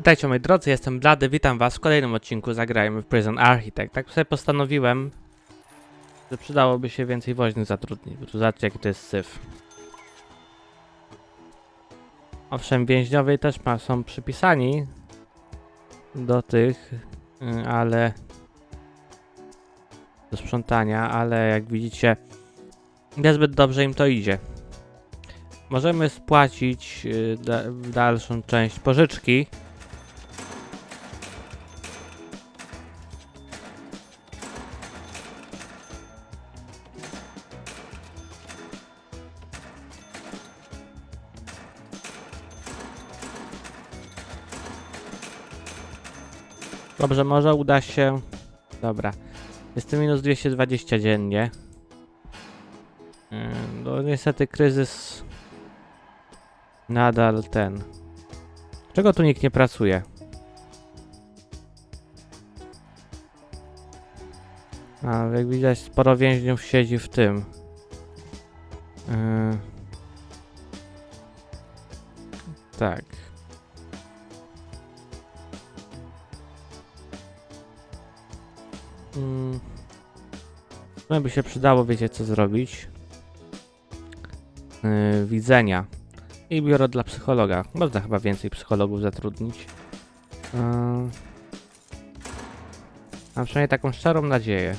Witajcie moi drodzy, jestem Blady, witam was w kolejnym odcinku Zagrajmy w Prison Architect. Tak sobie postanowiłem, że przydałoby się więcej woźnych zatrudnić, bo tu zobaczcie jaki to jest syf. Owszem, więźniowie też ma, są przypisani do tych, y, ale do sprzątania, ale jak widzicie niezbyt dobrze im to idzie. Możemy spłacić y, da, dalszą część pożyczki, Dobrze, może uda się. Dobra. Jest to minus 220 dziennie. No niestety kryzys nadal ten. Czego tu nikt nie pracuje? A, jak widać sporo więźniów siedzi w tym. Yy. Tak. Mm. No by się przydało, wiecie co zrobić. Yy, widzenia. I biuro dla psychologa. Można chyba więcej psychologów zatrudnić. Yy. Mam przynajmniej taką szczerą nadzieję.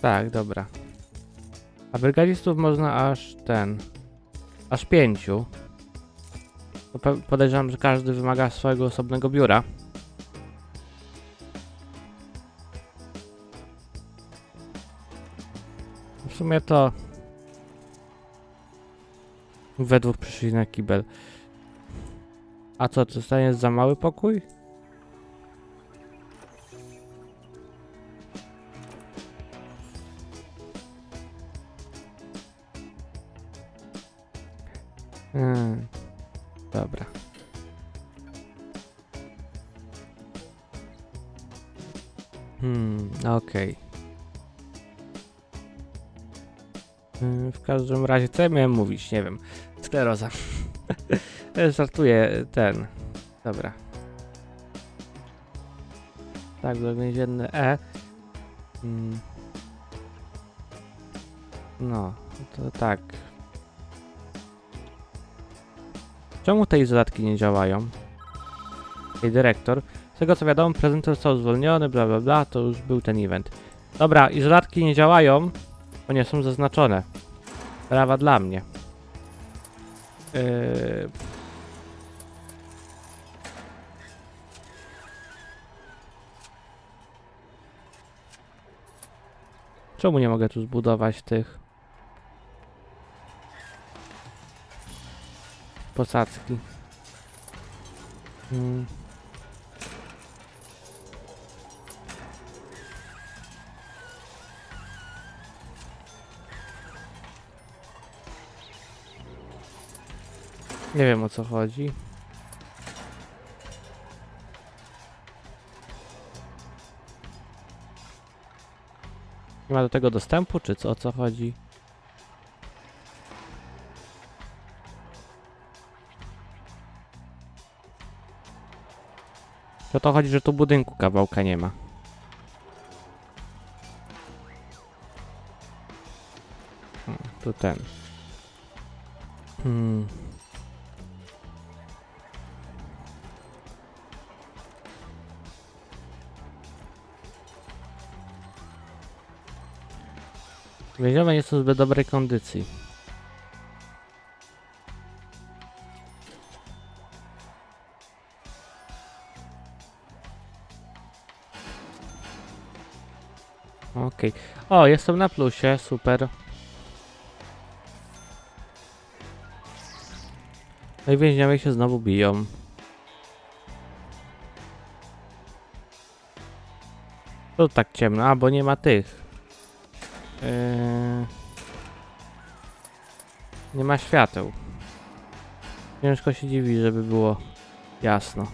Tak, dobra. A brygadzistów można aż ten. Aż pięciu. Podejrzewam, że każdy wymaga swojego osobnego biura. W sumie to... We dwóch przyszli na kibel. A co, to stanie za mały pokój? Okej. Hmm, W każdym razie, co ja miałem mówić? Nie wiem. Skleroza. Żartuję, ten. Dobra. Tak, więzienny E. Hmm. No, to tak. Czemu te izolatki nie działają? Ej, dyrektor. Tego co wiadomo, prezenter został zwolniony, bla bla bla, to już był ten event. Dobra, izolatki nie działają, bo nie są zaznaczone. Brawa dla mnie. Yy... Czemu nie mogę tu zbudować tych posadzki? Hmm. Nie wiem o co chodzi. Nie ma do tego dostępu, czy co o co chodzi? To to chodzi, że tu budynku kawałka nie ma. Hmm, Tu ten. Hmm. Więźniowie nie są zbyt dobrej kondycji. Okej. O, jestem na plusie, super. No i więźniowie się znowu biją. Tu tak ciemno, a bo nie ma tych. Yy, nie ma świateł. Ciężko się dziwi, żeby było jasno.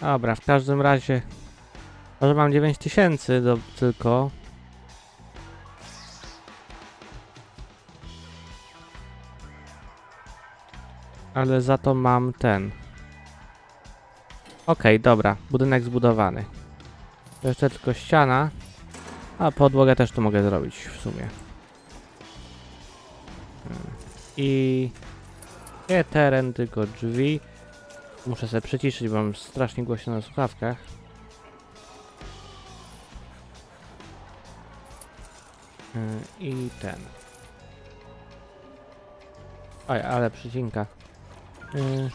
Dobra, w każdym razie... Może mam 9000 do, tylko, Ale za to mam ten. Okej, dobra. Budynek zbudowany. Jeszcze tylko ściana. A podłogę też tu mogę zrobić w sumie. Hmm. I... Nie teren, tylko drzwi. Muszę sobie przyciszyć, bo mam strasznie głośno na słuchawkach. Yy, I ten. Oj, ale przycinka. Yy.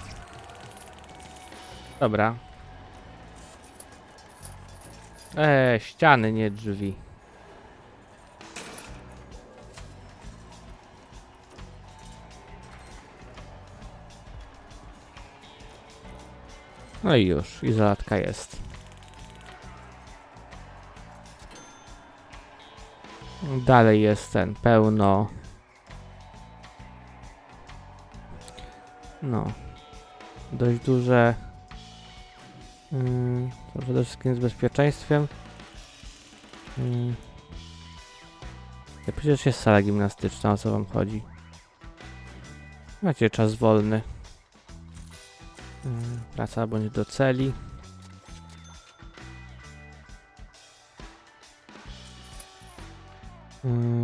Dobra. Eee, ściany, nie drzwi. No i już, izolatka jest. Dalej jest ten, pełno. No. Dość duże. To przede wszystkim z bezpieczeństwem. Yy. Ja przecież jest sala gimnastyczna, o co wam chodzi? Macie czas wolny. Yy, Praca bądź do celi. Yy.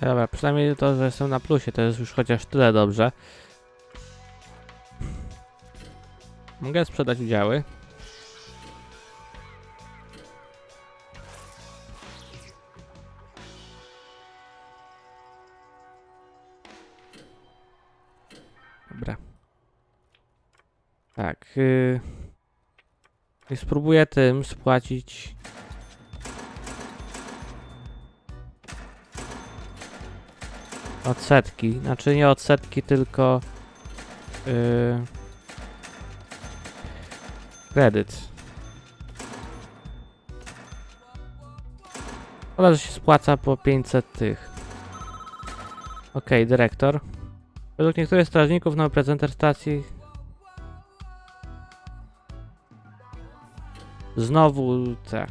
Dobra, przynajmniej to, że jestem na plusie, to jest już chociaż tyle dobrze. Mogę sprzedać udziały. Dobra. Tak. Yy... Spróbuję tym spłacić. Odsetki. Znaczy nie odsetki, tylko. Yy... Kredyt. Szkoda, że się spłaca po 500 tych. Okej, dyrektor. Według niektórych strażników nowy prezenter stacji Znowu te.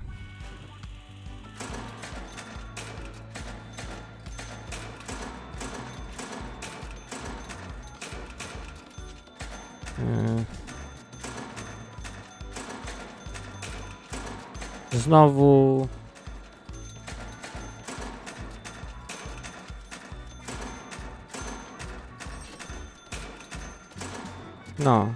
Znowu. No.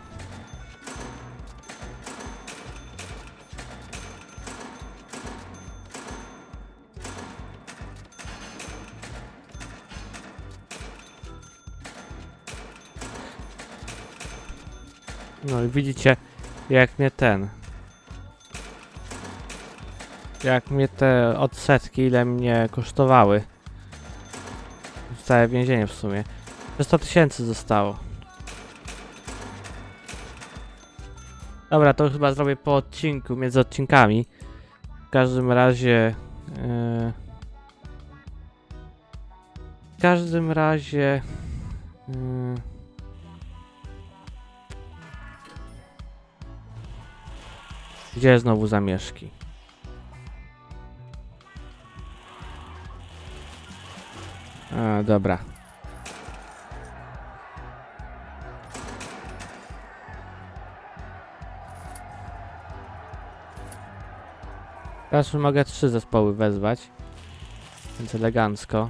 No i widzicie, jak mnie ten. Jak mnie te odsetki, ile mnie kosztowały. Całe więzienie w sumie. 100 tysięcy zostało. Dobra, to chyba zrobię po odcinku, między odcinkami. W każdym razie... Yy... W każdym razie... Yy... Gdzie znowu zamieszki? A, dobra. Teraz mogę trzy zespoły wezwać. Więc elegancko.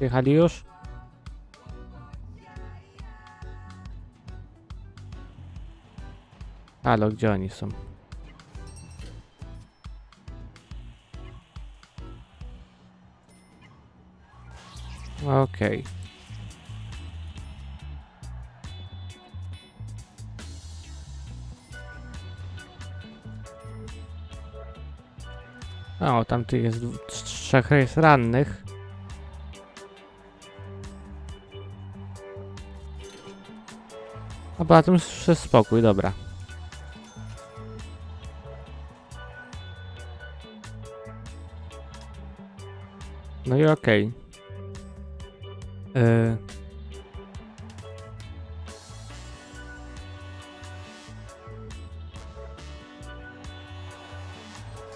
Jechali już? Halo, gdzie oni są? Okej. O, tam tu jest trzech jest rannych. A poza tym jest spokój, dobra. No i okej. Y,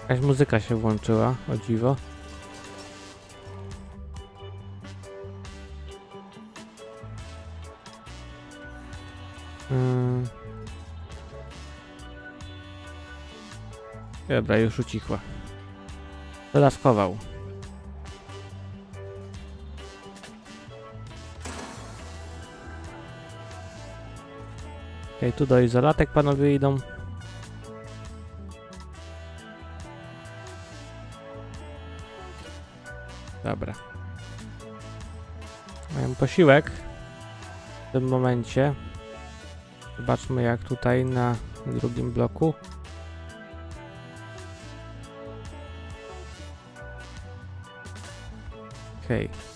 Jakaś muzyka się włączyła, o dziwo. Ym. Dobra, już ucichła. Dodatkował. Okej, tu do izolatek panowie idą. Dobra. Mają posiłek w tym momencie. Zobaczmy jak tutaj na drugim bloku. Okej.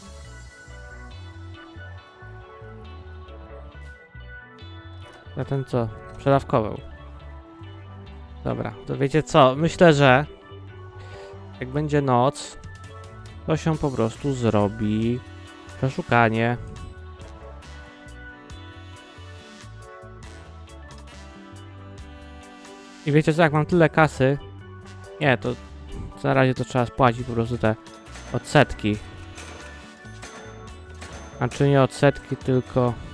Na ten co? Przedawkował. Dobra, to wiecie co? Myślę, że jak będzie noc, to się po prostu zrobi przeszukanie. I wiecie co, jak mam tyle kasy, nie, to na razie to trzeba spłacić po prostu te odsetki. Znaczy nie odsetki, tylko...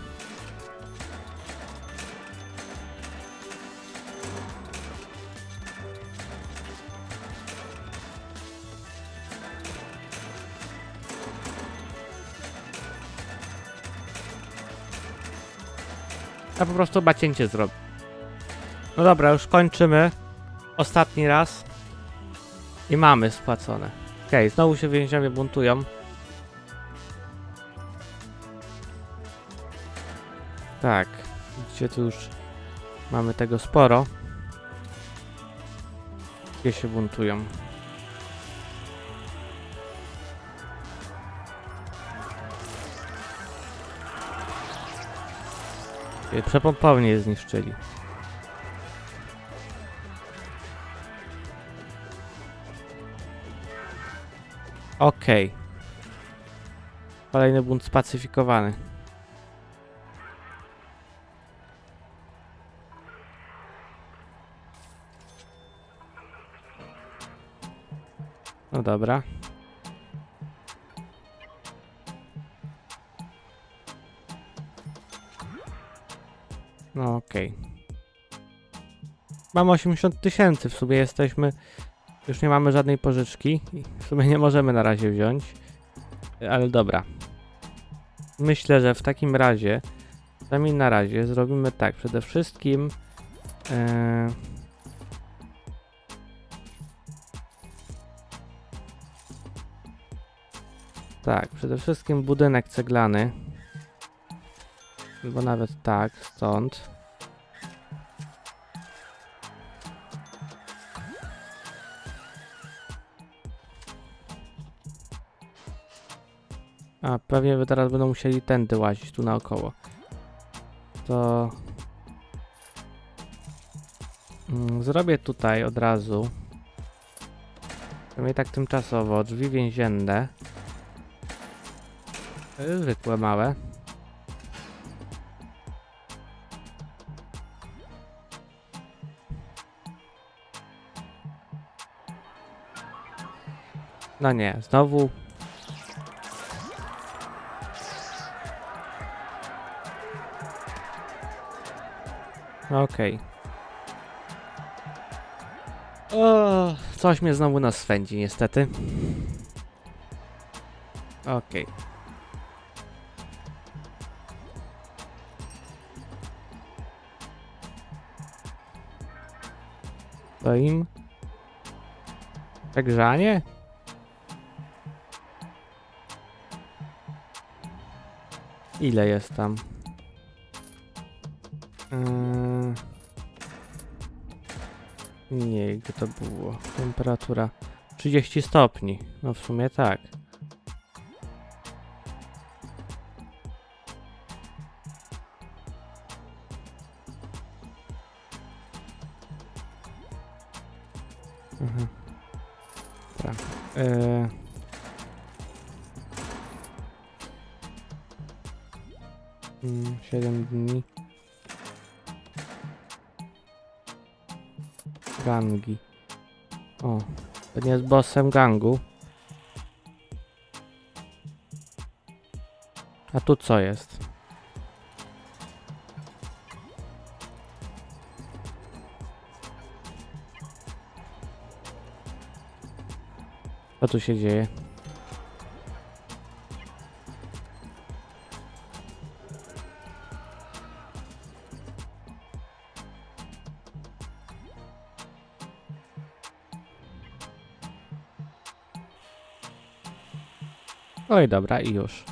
Ja po prostu bacięcie zrobię. No dobra, już kończymy. Ostatni raz. I mamy spłacone. Okej, znowu się więźniowie buntują. Tak, widzicie tu już mamy tego sporo. Gdzie się buntują? Przepompownie je zniszczyli. Okej. Kolejny bunt spacyfikowany. No dobra. Okej. Mamy 80 tysięcy, w sumie jesteśmy... Już nie mamy żadnej pożyczki w sumie nie możemy na razie wziąć. Ale dobra. Myślę, że w takim razie, przynajmniej na razie, zrobimy tak. Przede wszystkim... e, Tak, przede wszystkim budynek ceglany. Albo nawet tak, stąd. A, pewnie by teraz będą musieli tędy łazić tu naokoło. To... Mm, Zrobię tutaj od razu. Przynajmniej tak tymczasowo, drzwi więzienne. Zwykłe, małe. No nie, znowu. Okej. O, Coś mnie znowu nas swędzi, niestety. Okej. To im? Przegrzanie? Ile jest tam? Yy... Nie, gdzie to było? Temperatura 30 stopni. No w sumie tak. Bossem gangu. A tu co jest? Co tu się dzieje? Oj, dobra, i już.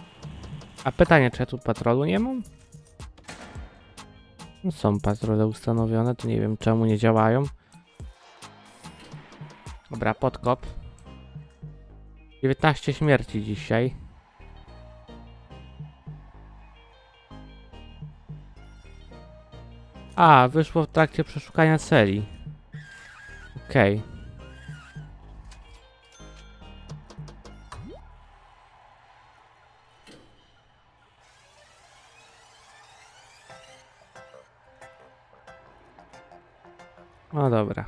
A pytanie, czy ja tu patrolu nie mam? No, są patrole ustanowione, to nie wiem czemu nie działają. Dobra, podkop. 19 śmierci dzisiaj. A, wyszło w trakcie przeszukania celi. Okej. No dobra.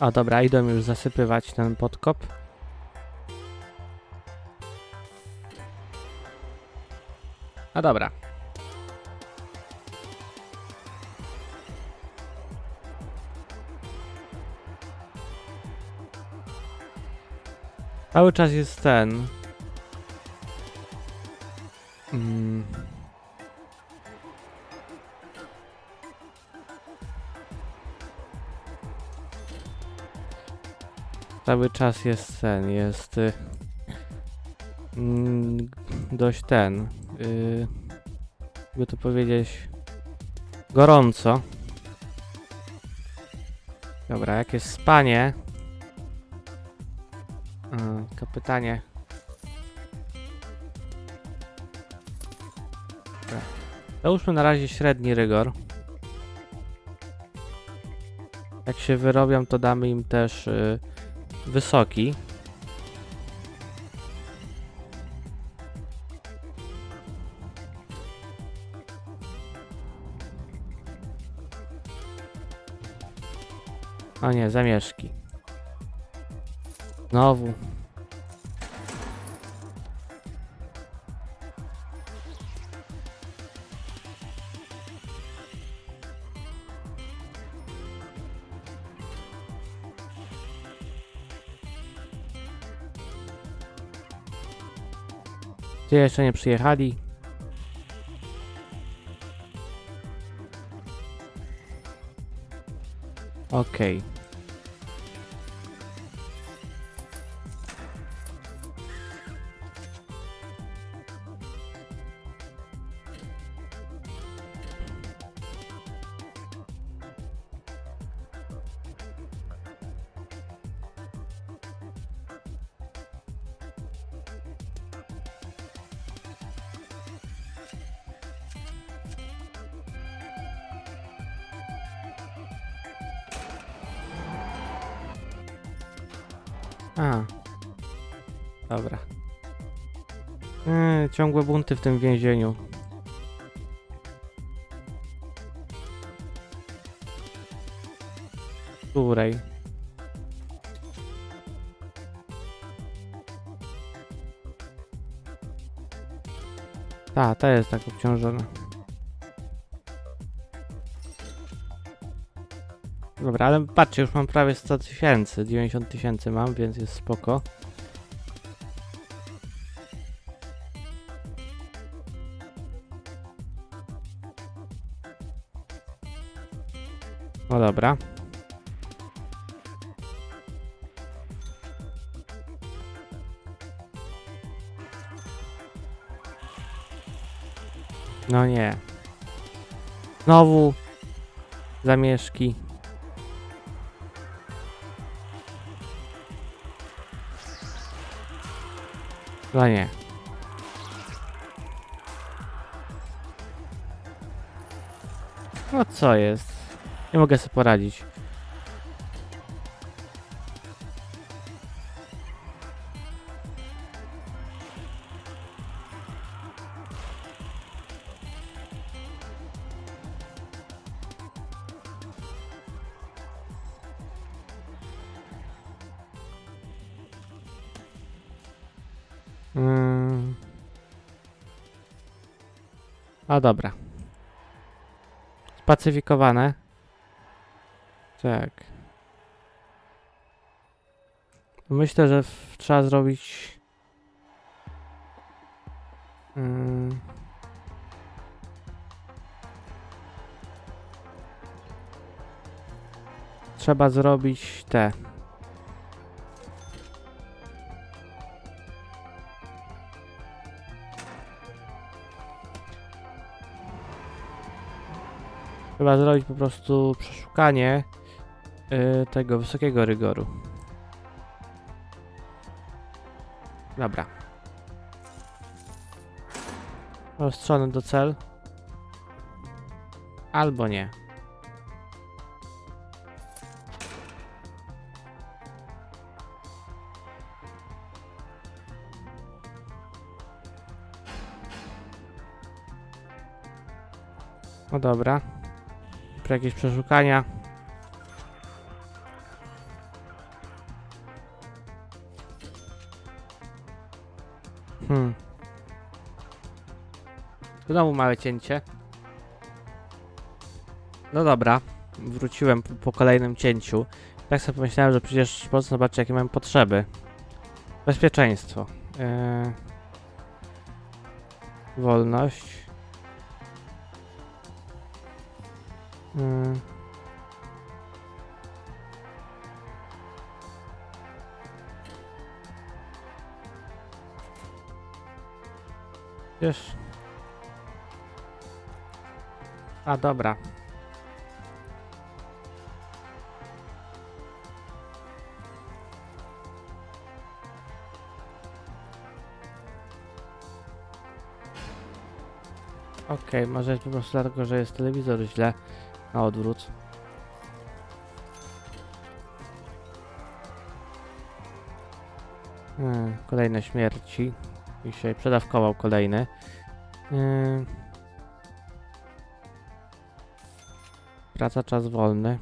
O dobra, idą już zasypywać ten podkop. A dobra. Cały czas jest ten. Cały czas jest ten, jest y, mm, dość ten, y, jakby to powiedzieć, gorąco. Dobra, jak jest spanie, a, tylko pytanie. Załóżmy na razie średni rygor. Jak się wyrobią, to damy im też y, wysoki. O nie, zamieszki. Znowu. Gdzie jeszcze nie przyjechali? Okej. A. ciągłe bunty w tym więzieniu. Której? Ta, ta jest tak obciążona. Dobra, ale patrzcie, już mam prawie 100 tysięcy, 90 tysięcy mam, więc jest spoko. No dobra. No nie. Znowu zamieszki. No nie. No co jest? Nie mogę sobie poradzić. Hmm. A dobra. Spacyfikowane. Tak. Myślę, że trzeba zrobić. Mm. Trzeba zrobić te. Trzeba zrobić po prostu przeszukanie y, tego wysokiego rygoru. Dobra. Rozstrzony do cel. Albo nie. No dobra. Pro jakieś przeszukania. Znowu małe cięcie. No dobra. Wróciłem po, po kolejnym cięciu. Tak sobie pomyślałem, że przecież po prostu zobaczcie jakie mam potrzeby. Bezpieczeństwo. Yy... Wolność. Yy... Wiesz. A dobra. Okej, może jest po prostu dlatego, że jest telewizor źle na odwrót. Hmm, kolejne śmierci. Dzisiaj przedawkował kolejny. Yy. Praca czas wolny.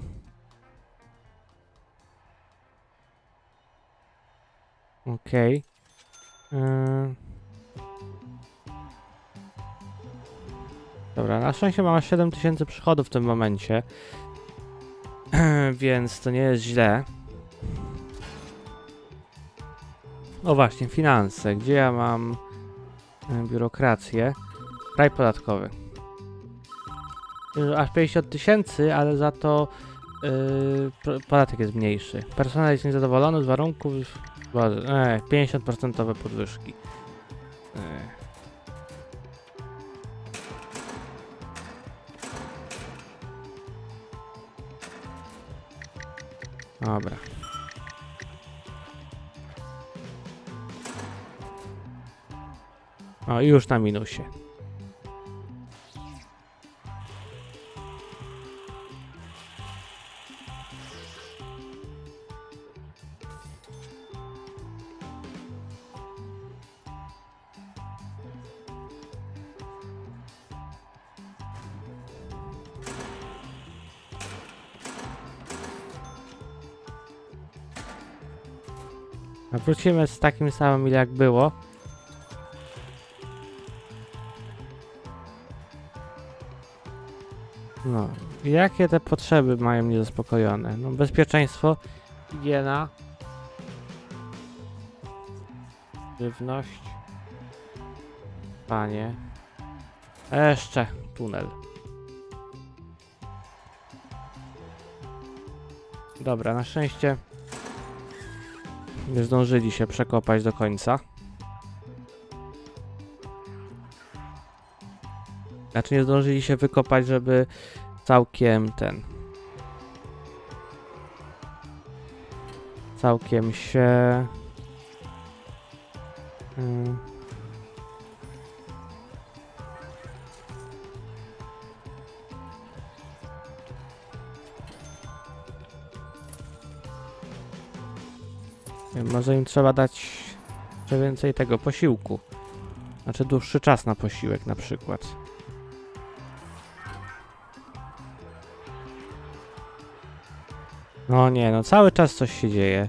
Okej. Yy. Dobra, na szczęście mam 7000 przychodów w tym momencie. Więc to nie jest źle. O właśnie, finanse. Gdzie ja mam e, biurokrację? Kraj podatkowy. Yy, Aż 50 tysięcy, ale za to yy, podatek jest mniejszy. Personel jest niezadowolony z warunków. E, 50% podwyżki. E. Dobra. O, już na minusie. Wrócimy z takim samym ile jak było. No, jakie te potrzeby mają niezaspokojone? No, bezpieczeństwo, higiena, żywność, panie, jeszcze tunel. Dobra, na szczęście nie zdążyli się przekopać do końca. Znaczy nie zdążyli się wykopać, żeby całkiem ten. Całkiem się. Ym, Może im trzeba dać jeszcze więcej tego posiłku. Znaczy dłuższy czas na posiłek na przykład. No nie, no cały czas coś się dzieje.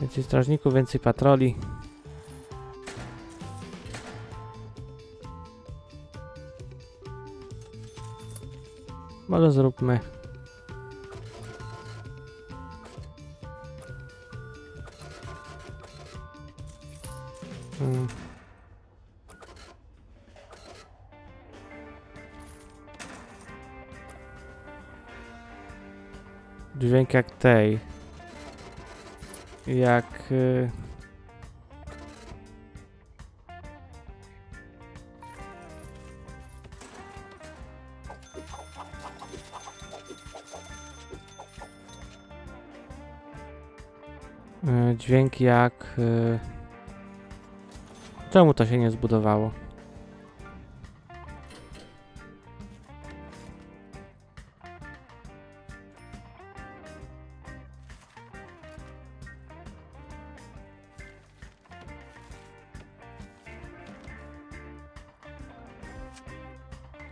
Więcej strażników, więcej patroli. Może zróbmy. Hmm. Dźwięk jak tej. Jak. Y... Dźwięk jak. Y... Czemu to się nie zbudowało?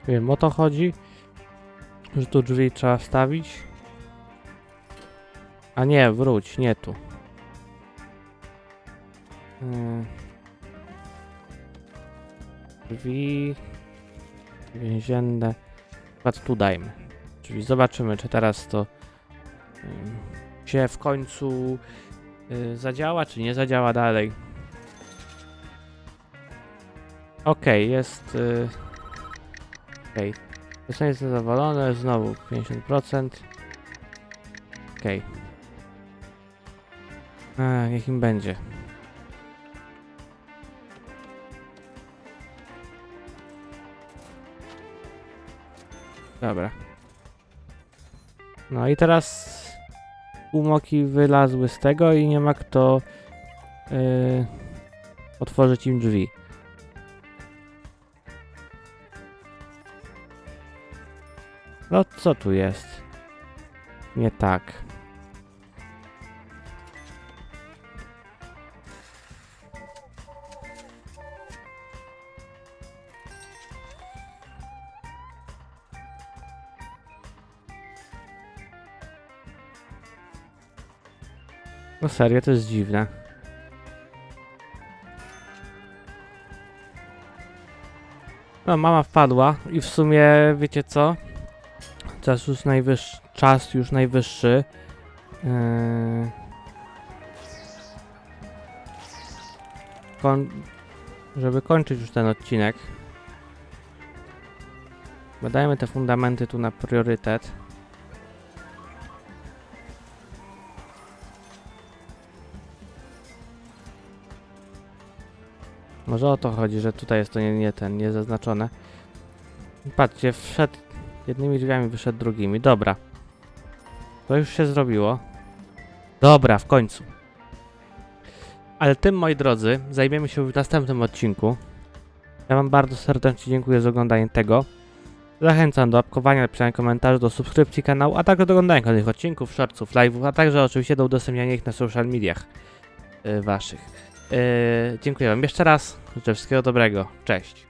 Wiem, o to chodzi, że tu drzwi trzeba wstawić. A nie, wróć, nie tu. Yy. Drzwi więzienne. Chyba tu dajmy. Drzwi. Zobaczymy, czy teraz to się w końcu yy, zadziała, czy nie zadziała dalej. Okej, jest. Yy, Okej. Okay. znowu 50%. Okej. Okay. Niech im będzie. Dobra. No i teraz umoki wylazły z tego i nie ma kto yy, otworzyć im drzwi. No co tu jest? Nie tak. Serio, to jest dziwne. No, mama wpadła i w sumie, wiecie co? Czas już najwyższy. Czas już najwyższy. Yy... Kon... Żeby kończyć już ten odcinek. Badajmy te fundamenty tu na priorytet. Może o to chodzi, że tutaj jest to nie, nie ten, nie zaznaczone. Patrzcie, wszedł jednymi drzwiami, wyszedł drugimi. Dobra. To już się zrobiło. Dobra, w końcu. Ale tym, moi drodzy, zajmiemy się w następnym odcinku. Ja wam bardzo serdecznie dziękuję za oglądanie tego. Zachęcam do łapkowania, napisania komentarzy, do subskrypcji kanału, a także do oglądania kolejnych odcinków, shortsów, live'ów, a także oczywiście do udostępniania ich na social mediach yy, waszych. Yy, dziękuję wam jeszcze raz. Życzę wszystkiego dobrego. Cześć.